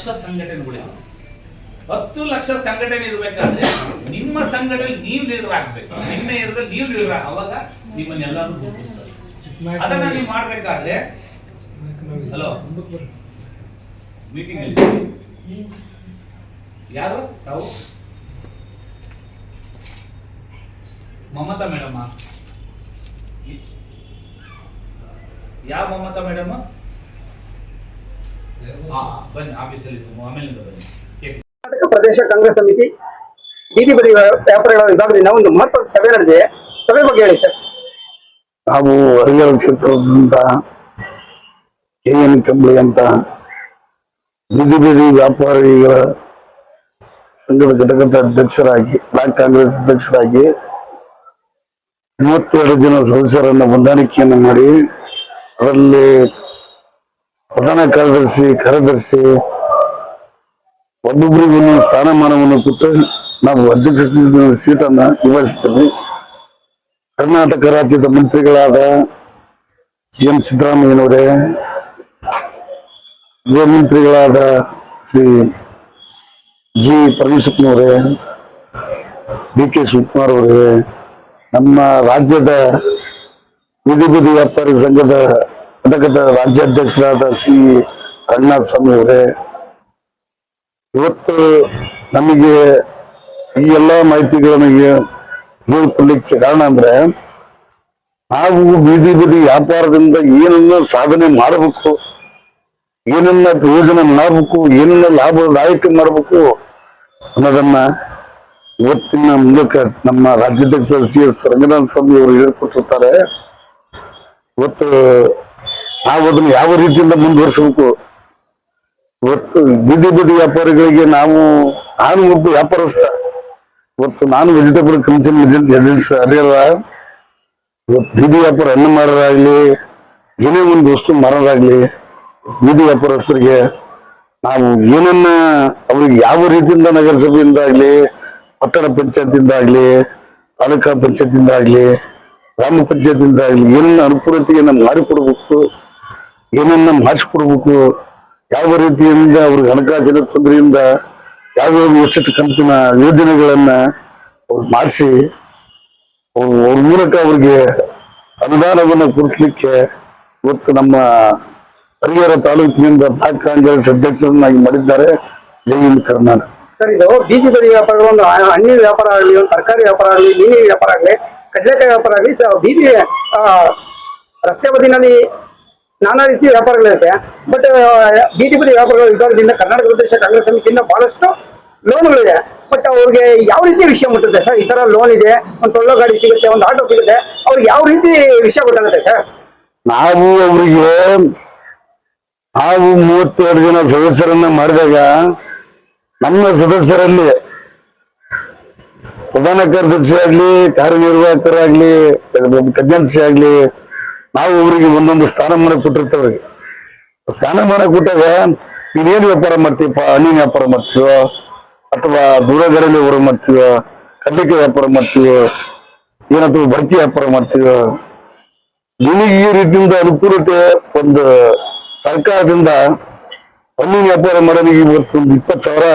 ಲಕ್ಷ ಸಂಘಟನೆಗಳಿವೆ. ಹತ್ತು ಲಕ್ಷ ಸಂಘಟನೆ ಇರ್ಬೇಕಾದ್ರೆ ನಿಮ್ಮ ಸಂಘಟನೆ ನೀವು ಲೀಡರ್ ಆಗ್ಬೇಕು. ನಿಮ್ಮ ಏರಿಯಾದಲ್ಲಿ ನೀವು ಲೀಡರ್ ಅವಾಗ ನಿಮ್ಮನ್ನೆಲ್ಲರೂ ಗುರುತಿಸ್ತಾರೆ. ಅದನ್ನ ನೀವು ಮಾಡ್ಬೇಕಾದ್ರೆ ಹಲೋ? ಮೀಟಿಂಗ್ ಯಾರು? ತಾವು? ಮಮತಾ ಮೇಡಮ್ಮ ಯಾವ ಮಮತಾ ಮೇಡಮ್? ಬನ್ನಿ ಆಫೀಸಲ್ಲಿ ಇದ್ದು ಆಮೇಲಿಂದ ಬನ್ನಿ. ಕೆ ಕರ್ನಾಟಕ ಪ್ರದೇಶ ಕಾಂಗ್ರೆಸ್ ಸಮಿತಿ ಬೀದಿ ಬದಿ ವ್ಯಾಪಾರಿಗಳ ವಿಭಾಗದಿಂದ ಒಂದು ಮಹತ್ವದ ಸಭೆ ನಡೆದಿದೆ. ಸಭೆ ಬಗ್ಗೆ ಹೇಳಿ ಸರ್. ನಾವು ಹರಿಹರ ಕ್ಷೇತ್ರದಿಂದ ಕೆ ಎನ್ ಕಂಬಳಿ ಅಂತ ಬೀದಿ ಬೀದಿ ವ್ಯಾಪಾರಿಗಳ ಸಂಘದ ಘಟಕದ ಅಧ್ಯಕ್ಷರಾಗಿ ಬ್ಲಾಕ್ ಕಾಂಗ್ರೆಸ್ ಅಧ್ಯಕ್ಷರಾಗಿ ಮೂವತ್ತೆರಡು ಜನ ಸದಸ್ಯರನ್ನ ಹೊಂದಾಣಿಕೆಯನ್ನು ಮಾಡಿ ಅದರಲ್ಲಿ ಪ್ರಧಾನ ಕಾರ್ಯದರ್ಶಿ ಕಾರ್ಯದರ್ಶಿ ಒಬ್ಬೊಬ್ಬರಿಗೆ ಒಂದೊಂದು ಸ್ಥಾನಮಾನವನ್ನು ಕೊಟ್ಟು ನಾವು ಅಧ್ಯಕ್ಷ ಸೀಟನ್ನ ನಿಭಾಯಿಸುತ್ತೇವೆ ಕರ್ನಾಟಕ ರಾಜ್ಯದ ಮಂತ್ರಿಗಳಾದ ಸಿ ಎಂ ಸಿದ್ದರಾಮಯ್ಯನವರೇ, ಗೃಹ ಮಂತ್ರಿಗಳಾದ ಶ್ರೀ ಜಿ ಪರಮೇಶ್ವರನವರೇ, ಡಿ ಕೆ ಶಿವಕುಮಾರ್ ಅವರೇ, ನಮ್ಮ ರಾಜ್ಯದ ಬೀದಿ ಬೀದಿ ವ್ಯಾಪಾರಿ ಸಂಘದ ಘಟಕದ ರಾಜ್ಯಾಧ್ಯಕ್ಷರಾದ ಸಿ ರಂಗನಾಥ ಸ್ವಾಮಿ ಅವರೇ, ಇವತ್ತು ನಮಗೆ ಈ ಎಲ್ಲ ಮಾಹಿತಿಗಳನ್ನು ಹೇಳ್ಕೊಡ್ಲಿಕ್ಕೆ ಕಾರಣ ಅಂದ್ರೆ, ನಾವು ಬೀದಿ ಬೀದಿ ವ್ಯಾಪಾರದಿಂದ ಏನನ್ನ ಸಾಧನೆ ಮಾಡಬೇಕು, ಏನನ್ನ ಪ್ರಯೋಜನ ಮಾಡಬೇಕು, ಏನನ್ನ ಲಾಭದಾಯಕ ಮಾಡಬೇಕು ಅನ್ನೋದನ್ನ ಇವತ್ತಿನ ಮೂಲಕ ನಮ್ಮ ರಾಜ್ಯಾಧ್ಯಕ್ಷ ಸಿ ಎಸ್ ರಂಗನಾಥ ಸ್ವಾಮಿ ಅವರು ಹೇಳ್ಕೊಟ್ಟಿರ್ತಾರೆ. ಇವತ್ತು ನಾವು ಅದನ್ನ ಯಾವ ರೀತಿಯಿಂದ ಮುಂದುವರಿಸಬೇಕು? ಇವತ್ತು ಬೀದಿ ಬೀದಿ ವ್ಯಾಪಾರಿಗಳಿಗೆ ನಾವು ನಾನು ಒಬ್ಬ ವ್ಯಾಪಾರಸ್ಥ. ಇವತ್ತು ನಾನು ವೆಜಿಟೇಬಲ್ ಕಮಿಷನ್ ಏಜೆನ್ಸಿ ಅರಿಯಲ್ಲ ಇವತ್ತು ಬೀದಿ ವ್ಯಾಪಾರ ಹಣ್ಣು ಮಾರೋರಾಗ್ಲಿ, ಏನೇ ಒಂದು ವಸ್ತು ಮಾರೋರಾಗ್ಲಿ, ಬೀದಿ ವ್ಯಾಪಾರಸ್ಥರಿಗೆ ನಾವು ಏನನ್ನ ಅವ್ರಿಗೆ ಯಾವ ರೀತಿಯಿಂದ ನಗರಸಭೆಯಿಂದ ಆಗ್ಲಿ ಪಟ್ಟಣ ಪಂಚಾಯತಿಯಿಂದ ಆಗ್ಲಿ ತಾಲೂಕಾ ಪಂಚಾಯತಿಯಿಂದ ಆಗ್ಲಿ ಗ್ರಾಮ ಪಂಚಾಯತಿಯಿಂದ ಆಗ್ಲಿ ಏನನ್ನ ಅನುಕೂಲತೆಯನ್ನ ಮಾಡಿಕೊಡ್ಬೇಕು ಏನನ್ನ ಮಾಡಿಸ್ಕೊಡ್ಬೇಕು, ಯಾವ ರೀತಿಯಿಂದ ಅವ್ರಿಗೆ ಹಣಕಾಸಿನ ತೊಂದರೆಯಿಂದ ಯಾವ್ಯಾವ ಉಚಿತ ಕಂತಿನ ಯೋಜನೆಗಳನ್ನ ಅವ್ರು ಮಾಡಿಸಿ, ಅವ್ರ ಮೂಲಕ ಅವ್ರಿಗೆ ಅನುದಾನವನ್ನು ಕೊಡಿಸ್ಲಿಕ್ಕೆ ಇವತ್ತು ನಮ್ಮ ಹರಿಹರ ತಾಲೂಕಿನಿಂದ ಬ್ಲಾಕ್ ಕಾಂಗ್ರೆಸ್ ಅಧ್ಯಕ್ಷರನ್ನಾಗಿ ಮಾಡಿದ್ದಾರೆ, ಜೈ ಹಿಂದ್ ಕರ್ನಾಟಕ. ಸರ್, ಇದು ಬೀದಿ ಬದಿ ವ್ಯಾಪಾರಗಳು ಒಂದು ಹಣ್ಣಿನ ವ್ಯಾಪಾರ ಆಗಲಿ, ಒಂದು ತರಕಾರಿ ವ್ಯಾಪಾರ ಆಗಲಿ, ಮೀನಿನ ವ್ಯಾಪಾರ ಆಗಲಿ, ಕಡಲೆಕಾಯಿ ವ್ಯಾಪಾರ ಆಗಲಿ ಬೀದಿ ರಸ್ತೆ ಬದಿನಲ್ಲಿ ನಾನಾ ರೀತಿ ವ್ಯಾಪಾರಗಳಿರುತ್ತೆ. ಬಟ್ ವ್ಯಾಪಾರಗಳು ವ್ಯಾಪಾರಗಳ ವಿಭಾಗದಿಂದ ಕರ್ನಾಟಕ ಪ್ರದೇಶ ಕಾಂಗ್ರೆಸ್ ಸಮಿತಿಯಿಂದ ಬಹಳಷ್ಟು ಲೋನ್ಗಳಿದೆ ಬಟ್ ಅವ್ರಿಗೆ ಯಾವ ರೀತಿ ವಿಷಯ ಮುಟ್ಟುತ್ತೆ ಸರ್? ಈ ತರ ಲೋನ್ ಇದೆ, ಒಂದು ತೊಳ್ಳೋ ಗಾಡಿ ಸಿಗುತ್ತೆ, ಒಂದು ಆಟೋ ಸಿಗುತ್ತೆ. ಅವ್ರಿಗೆ ಯಾವ ರೀತಿ ವಿಷಯ ಗೊತ್ತಾಗುತ್ತೆ ಸರ್? ನಾವು ಅವರಿಗೆ ನಾವು ಮೂವತ್ತೆರಡು ಜನ ಸದಸ್ಯರನ್ನ ಮಾಡಿದಾಗ ನಮ್ಮ ಸದಸ್ಯರಲ್ಲಿ ಪ್ರಧಾನ ಕಾರ್ಯದರ್ಶಿ ಆಗ್ಲಿ ಕಾರ್ಯನಿರ್ವಾಹಕರಾಗ್ಲಿ ಖಜಾಂಚಿ ಆಗ್ಲಿ ನಾವು ಅವರಿಗೆ ಒಂದೊಂದು ಸ್ಥಾನಮಾನ ಕೊಟ್ಟಿರ್ತೇವೆ. ಸ್ಥಾನಮಾನ ಕೊಟ್ಟಾಗ ನೀನೇನ್ ವ್ಯಾಪಾರ ಮಾಡ್ತೀವಪ್ಪ ಹಣ್ಣಿನ ವ್ಯಾಪಾರ ಮಾಡ್ತೀವೋ ಅಥವಾ ದೂರಗರಲ್ಲಿ ಹೊರ ಮಾಡ್ತೀವೋ ಕಡ್ಲಿಕ್ಕೆ ವ್ಯಾಪಾರ ಮಾಡ್ತೀವೋ ಏನಾದ್ರು ಬಡ್ತಿ ವ್ಯಾಪಾರ ಮಾಡ್ತೀವೋ ನಿಮಗೆ ಈ ರೀತಿಯಿಂದ ಅನುಕೂಲತೆ ಒಂದು ಸರ್ಕಾರದಿಂದ ಹಣ್ಣಿನ ವ್ಯಾಪಾರ ಮಾಡೋರಿಗೆ ಇವತ್ತು ಒಂದು ಇಪ್ಪತ್ತು ಸಾವಿರ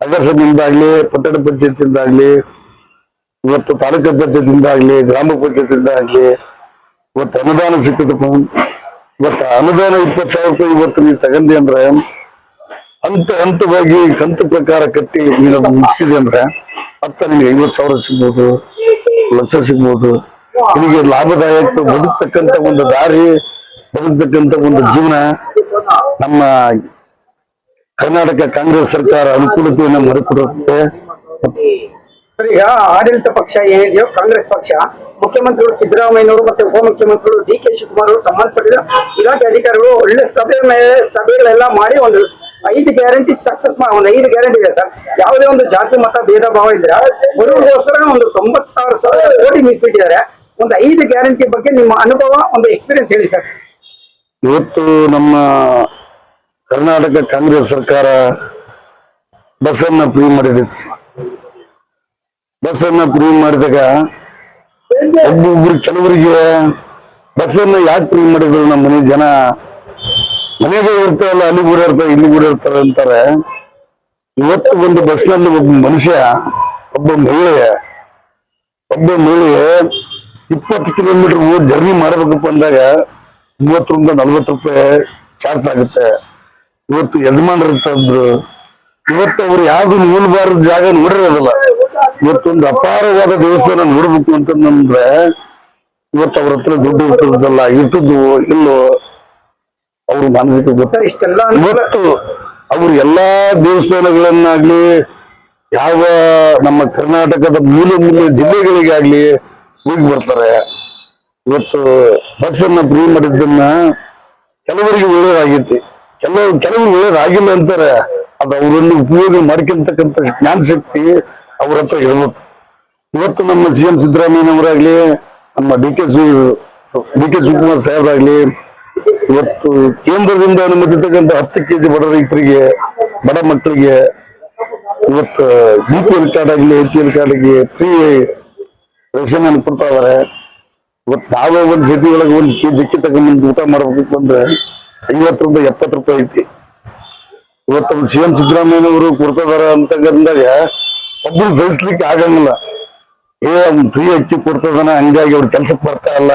ನಗರಸಭೆಯಿಂದ ಆಗ್ಲಿ ಪಟ್ಟಣ ಪಂಚಾಯತಿಂದಾಗ್ಲಿ ಇವತ್ತು ತಾಲೂಕು ಪಂಚಾಯತಿಂದಾಗ್ಲಿ ಗ್ರಾಮ ಪಂಚಾಯತಿಯಿಂದ ಆಗ್ಲಿ ಇವತ್ತು ಅನುದಾನ ಸಿಕ್ಕದಪ್ಪ ಇವತ್ತು ಅನುದಾನ ಇಪ್ಪತ್ತು ಸಾವಿರ ರೂಪಾಯಿ ಇವತ್ತು ನೀವು ತಗೊಂಡಿ ಅಂದ್ರೆ ಹಂತ ಹಂತವಾಗಿ ಕಂತು ಪ್ರಕಾರ ಕಟ್ಟಿ ನೀನು ಮುಗಿಸಿದೆ ಅಂದ್ರೆ ಹತ್ತ ನಿನಗೆ ಐವತ್ತು ಸಾವಿರ ಸಿಗ್ಬೋದು, ಲಕ್ಷ ಸಿಗ್ಬೋದು. ನಿಮಗೆ ಲಾಭದಾಯಕ ಬದುಕ್ತಕ್ಕಂತ ಒಂದು ದಾರಿ ಬದುಕ್ತಕ್ಕಂತ ಒಂದು ಜೀವನ ನಮ್ಮ ಕರ್ನಾಟಕ ಕಾಂಗ್ರೆಸ್ ಸರ್ಕಾರ ಅನುಕೂಲತೆಯನ್ನು ಮಾಡಿಕೊಡುತ್ತೆ ಸರ್, ಈಗ ಆಡಳಿತ ಪಕ್ಷ ಏನಿದೆಯೋ ಕಾಂಗ್ರೆಸ್ ಪಕ್ಷ ಮುಖ್ಯಮಂತ್ರಿಗಳು ಸಿದ್ದರಾಮಯ್ಯನವರು ಮತ್ತೆ ಉಪಮುಖ್ಯಮಂತ್ರಿಗಳು ಡಿ ಕೆ ಶಿವಕುಮಾರ್ ಅವರು ಸಂಬಂಧಪಟ್ಟಿದ ಇಲಾಖೆ ಅಧಿಕಾರಿಗಳು ಒಳ್ಳೆ ಸಭೆ ಮೇಲೆ ಸಭೆಗಳೆಲ್ಲ ಮಾಡಿ ಒಂದು ಐದು ಗ್ಯಾರಂಟಿ ಸಕ್ಸಸ್ ಒಂದು ಐದು ಗ್ಯಾರಂಟಿ ಇದೆ ಸರ್. ಯಾವುದೇ ಒಂದು ಜಾತಿ, ಮತ, ಭೇದ, ಭಾವ ಇದ್ರೆ ಬರುವುದೋಸ್ಕರ ಒಂದು ತೊಂಬತ್ತಾರು ಸಾವಿರ ಕೋಟಿ ಮೀಸಲಿಟ್ಟಿದ್ದಾರೆ. ಒಂದು ಐದು ಗ್ಯಾರಂಟಿ ಬಗ್ಗೆ ನಿಮ್ಮ ಅನುಭವ, ಒಂದು ಎಕ್ಸ್ಪೀರಿಯನ್ಸ್ ಹೇಳಿ ಸರ್. ಇವತ್ತು ನಮ್ಮ ಕರ್ನಾಟಕ ಕಾಂಗ್ರೆಸ್ ಸರ್ಕಾರ ಬಸ್ಸನ್ನ ಫ್ರೀ ಮಾಡಿದಿತ್ತು ಬಸ್ ಅನ್ನ ಫ್ರೀ ಮಾಡಿದಾಗ ಒಬ್ಬೊಬ್ರು ಕೆಲವರಿಗೆ ಬಸ್ಸನ್ನ ಯಾಕೆ ಫ್ರೀ ಮಾಡಿದ್ರು ನಮ್ಮ ಮನೆ ಜನ. ಮನೆಗೆ ಇರ್ತಾರಲ್ಲ ಅಲ್ಲಿ ಓಡಾಡ್ತಾರೆ ಇಲ್ಲಿ ಓಡಾಡ್ತಾರೆ ಅಂತಾರೆ. ಇವತ್ತು ಒಂದು ಬಸ್ನಲ್ಲಿ ಒಬ್ಬ ಮನುಷ್ಯ, ಒಬ್ಬ ಮಹಿಳೆ ಒಬ್ಬ ಮಹಿಳೆ ಇಪ್ಪತ್ತು ಕಿಲೋಮೀಟರ್ ಜರ್ನಿ ಮಾಡ್ಬೇಕಪ್ಪ ಅಂದಾಗ ಮೂವತ್ತರಿಂದ ನಲ್ವತ್ತು ರೂಪಾಯಿ ಚಾರ್ಜ್ ಆಗುತ್ತೆ. ಇವತ್ತು ಯಜಮಾನರು ಇರ್ತಿದ್ರು ಇವತ್ತು ಅವ್ರು ಯಾವ್ದು ನೋಡಬಾರ್ದ ಜಾಗ ನೋಡಿರೋದಿಲ್ಲ. ಇವತ್ತೊಂದು ಅಪಾರವಾದ ದೇವಸ್ಥಾನ ನೋಡ್ಬೇಕು ಅಂತಂದ್ರೆ ಇವತ್ತು ಅವ್ರ ಹತ್ರ ದುಡ್ಡು ಇರ್ತದಲ್ಲ ಇರ್ತದ್ದು ಇಲ್ಲೋ ಅವ್ರ ಮನಸ್ಸಿಗೆ ಗೊತ್ತ. ಇಷ್ಟೆಲ್ಲ ಅನುಕೂಲ ಇವತ್ತು ಅವರು ಎಲ್ಲಾ ದೇವಸ್ಥಾನಗಳನ್ನಾಗ್ಲಿ ಯಾವ ನಮ್ಮ ಕರ್ನಾಟಕದ ಮೂಲ ಮೂಲ ಜಿಲ್ಲೆಗಳಿಗಾಗ್ಲಿ ಹೋಗಿ ಬರ್ತಾರೆ. ಇವತ್ತು ಬಸ್ ಅನ್ನ ಫ್ರೀ ಮಾಡಿದ್ದನ್ನ ಕೆಲವರಿಗೆ ಒಳ್ಳೇದಾಗೈತಿ. ಕೆಲವು ಕೆಲವರು ಒಳ್ಳೇದಾಗಿಲ್ಲ ಅಂತಾರೆ. ಅದು ಅವರನ್ನು ಉಪಯೋಗ ಮಾಡ್ಕೊಂತಕ್ಕಂಥ ಜ್ಞಾನ ಶಕ್ತಿ ಅವ್ರ ಹತ್ರ ಹೇಳ್ಬೇಕು ಇವತ್ತು ನಮ್ಮ ಸಿ ಎಂ ಸಿದ್ದರಾಮಯ್ಯನವರಾಗ್ಲಿ, ನಮ್ಮ D K D K Shivakumar ಸಾಹೇಬ್ರಾಗ್ಲಿ, ಇವತ್ತು ಕೇಂದ್ರದಿಂದ ಅನುಮತಿರ್ತಕ್ಕಂಥ ಹತ್ತು ಕೆಜಿ ಬಡ ರೈತರಿಗೆ, ಬಡ ಮಕ್ಕಳಿಗೆ, ಇವತ್ತು ಬಿ ಪಿ ಎಲ್ ಕಾರ್ಡ್ ಆಗಲಿ ಎ ಪಿ ಎಲ್ ಕಾರ್ಡ್ ಆಗಿ ಫ್ರೀ ರೇಷನ್ ಅನ್ನು ಕೊಡ್ತಾ ಇದಾರೆ. ಇವತ್ತು ನಾವೇ ಒಂದು ಸಿಟಿ ಒಳಗೆ ಒಂದು ಕೆಜಿ ಅಕ್ಕಿ ತಗೊಂಡ್ಬಂದು ಊಟ ಮಾಡ್ಬೇಕು ಅಂದ್ರೆ ಐವತ್ತರಿಂದ ಎಪ್ಪತ್ತು ರೂಪಾಯಿ ಐತಿ. ಇವತ್ತು ಸಿ ಎಂ ಸಿದ್ದರಾಮಯ್ಯನವರು ಕೊಡ್ತಾ ಇದಾರೆ ಅಂತಂದಾಗ ಒಬ್ರು ಸಹಿಸ್ಲಿಕ್ಕೆ ಆಗಂಗಿಲ್ಲ. ಏ ಅವ್ನು ಫ್ರೀ ಅಕ್ಕಿ ಕೊಡ್ತದನ ಹಂಗಾಗಿ ಅವ್ರ ಕೆಲ್ಸಕ್ಕೆ ಬರ್ತಾ ಇಲ್ಲ.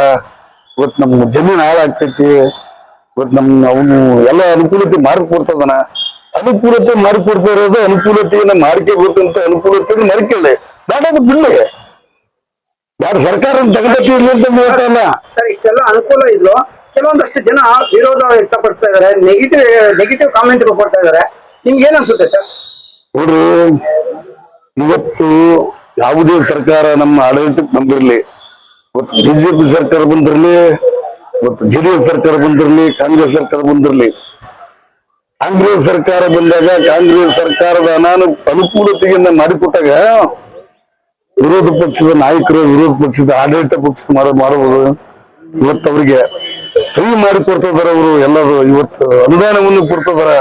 ಇವತ್ತು ನಮ್ಮ ಜಮೀನು ಹಾಳಾಗ್ತೈತಿ. ಇವತ್ತು ನಮ್ ಅವನು ಎಲ್ಲ ಅನುಕೂಲತೆ ಮಾರ್ಕ್ ಕೊಡ್ತದನ. ಅನುಕೂಲತೆ ಮಾರ್ಕ್ ಕೊಡ್ತಾ ಇರೋದು ಅನುಕೂಲತೆಯನ್ನ ಮಾರಿಕೆ ಬರ್ತಂತ ಅನುಕೂಲತೆ ಬೇಡ ಅದು ಬಿಡ್ಲಿ. ಯಾರು ಸರ್ಕಾರ ತಗಬೇಕು ಇಲ್ಲ ಅಂತ ಹೇಳ್ತಲ್ಲ ಸರ್ ಇಷ್ಟೆಲ್ಲ ಅನುಕೂಲ ಇದ್ರು ಕೆಲವೊಂದಷ್ಟು ಜನ ವಿರೋಧ ವ್ಯಕ್ತಪಡಿಸ್ತಾ ಇದಾರೆ ನೆಗೆಟಿವ್ ನೆಗೆಟಿವ್ ಕಾಮೆಂಟ್ ಕೊಡ್ತಾ ಇದಾರೆ ನಿಮ್ಗೆ ಏನ್ ಅನ್ಸುತ್ತೆ ಸರ್? ನೋಡ್ರಿ ಇವತ್ತು ಯಾವುದೇ ಸರ್ಕಾರ ನಮ್ಮ ಆಡಳಿತಕ್ಕೆ ಬಂದಿರಲಿ, ಇವತ್ತು ಬಿಜೆಪಿ ಸರ್ಕಾರ ಬಂದಿರಲಿ, ಇವತ್ತು ಜೆಡಿಎಸ್ ಸರ್ಕಾರ ಬಂದಿರಲಿ, ಕಾಂಗ್ರೆಸ್ ಸರ್ಕಾರ ಬಂದಿರಲಿ, ಕಾಂಗ್ರೆಸ್ ಸರ್ಕಾರ ಬಂದಾಗ ಕಾಂಗ್ರೆಸ್ ಸರ್ಕಾರದ ನಾನು ಅನುಕೂಲತೆಯನ್ನ ಮಾಡಿಕೊಟ್ಟಾಗ ವಿರೋಧ ಪಕ್ಷದ ನಾಯಕರು, ವಿರೋಧ ಪಕ್ಷದ ಆಡಳಿತ ಪಕ್ಷ ಮಾಡುವುದು ಇವತ್ತು ಅವರಿಗೆ ಕೈ ಮಾಡಿಕೊಡ್ತಿದಾರ ಅವರು ಎಲ್ಲರೂ. ಇವತ್ತು ಅನುದಾನವನ್ನು ಕೊಡ್ತಿದಾರ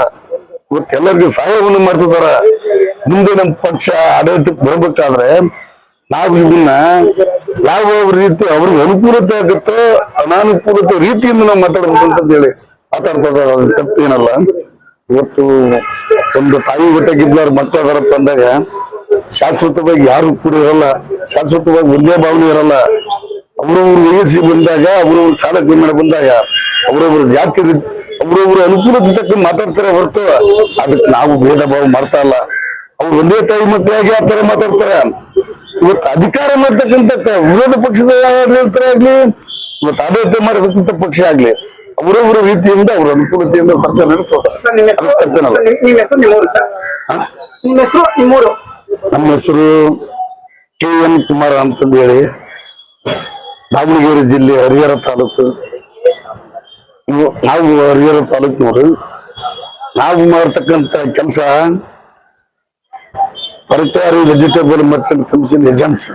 ಇವತ್ತು ಎಲ್ಲರಿಗೂ ಸಹಾಯವನ್ನು ಮಾಡ್ತಿದಾರ ಮುಂದೆ ನಮ್ಮ ಪಕ್ಷ ಆಡಳಿತಕ್ಕೆ ಬರಬೇಕಾದ್ರೆ ನಾವು ಇದನ್ನ ಯಾವ ರೀತಿ ಅವ್ರಿಗೆ ಅನುಕೂಲತೆ ಆಗುತ್ತೋ ಅನಾನುಕೂಲತೆ ರೀತಿಯಿಂದ ನಾವು ಅಂತ ಹೇಳಿ ಮಾತಾಡ್ತಾ ಇದಾರೆ ಅದು ತಪ್ಪೇನಲ್ಲ ಇವತ್ತು ಒಂದು ತಾಯಿ ಹೊಟ್ಟೆಗಿದ್ದಾರ ಮಕ್ಕಳು ಅದಾರಪ್ಪ ಅಂದಾಗ ಶಾಶ್ವತವಾಗಿ ಯಾರು ಕೂಡ ಇರಲ್ಲ. ಶಾಶ್ವತವಾಗಿ ಒಂದೇ ಭಾವನೆ ಇರಲ್ಲ. ಅವರವ್ರ ವಯಸ್ಸಿ ಬಂದಾಗ, ಅವರವ್ರು ಕಾಲಕ್ಕೆ ಮೇಡ ಬಂದಾಗ, ಅವರವ್ರ ಜಾತಿ ಅವ್ರವ್ರ ಅನುಕೂಲತೆ ತಕ್ಕ ಮಾತಾಡ್ತಾರೆ ಹೊರತು ಅದಕ್ಕೆ ನಾವು ಭೇದ ಭಾವ ಮಾಡ್ತಾ ಇಲ್ಲ. ಅವ್ರು ಒಂದೇ ತಾಯಿ ಮಕ್ಕಳಾಗಿ ಆ ತರ ಮಾತಾಡ್ತಾರೆ? ಇವತ್ತು ಅಧಿಕಾರ ಮಾಡ್ತಕ್ಕಂಥ ವಿರೋಧ ಪಕ್ಷದ ಆಡಳಿತರಾಗ್ಲಿ ಇವತ್ತು ಆಡಳಿತ ಮಾಡತಕ್ಕಂಥ ಪಕ್ಷ ಆಗ್ಲಿ ಅವರವರ ರೀತಿಯಿಂದ ಅವ್ರ ಅನುಕೂಲತೆಯಿಂದ ಸರ್ಕಾರ ನಡೆಸ್ತಾರೆ ನಿಮ್ಮ ಹೆಸರು ಅದು ತಪ್ಪೇನಲ್ಲ. ನಿಮ್ಮ ಹೆಸರು ನಿಮ್ಮ ಹೆಸರು ನಿಮ್ಮೂರು. ನಮ್ಮ ಹೆಸರು ಕೆ ಎನ್ ಕುಮಾರ್ ಅಂತಂದು ಹೇಳಿ ದಾವಣಗೆರೆ ಜಿಲ್ಲೆ ಹರಿಹರ ತಾಲೂಕು. ನಾವು ಹರಿಹರ ತಾಲೂಕಿನವರು. ನಾವು ಮಾಡ್ತಕ್ಕಂಥ ಕೆಲಸ ತರಕಾರಿ ವೆಜಿಟೇಬಲ್ ಮರ್ಚೆಂಟ್ ಕಮಿಷನ್ ಏಜೆನ್ಸಿ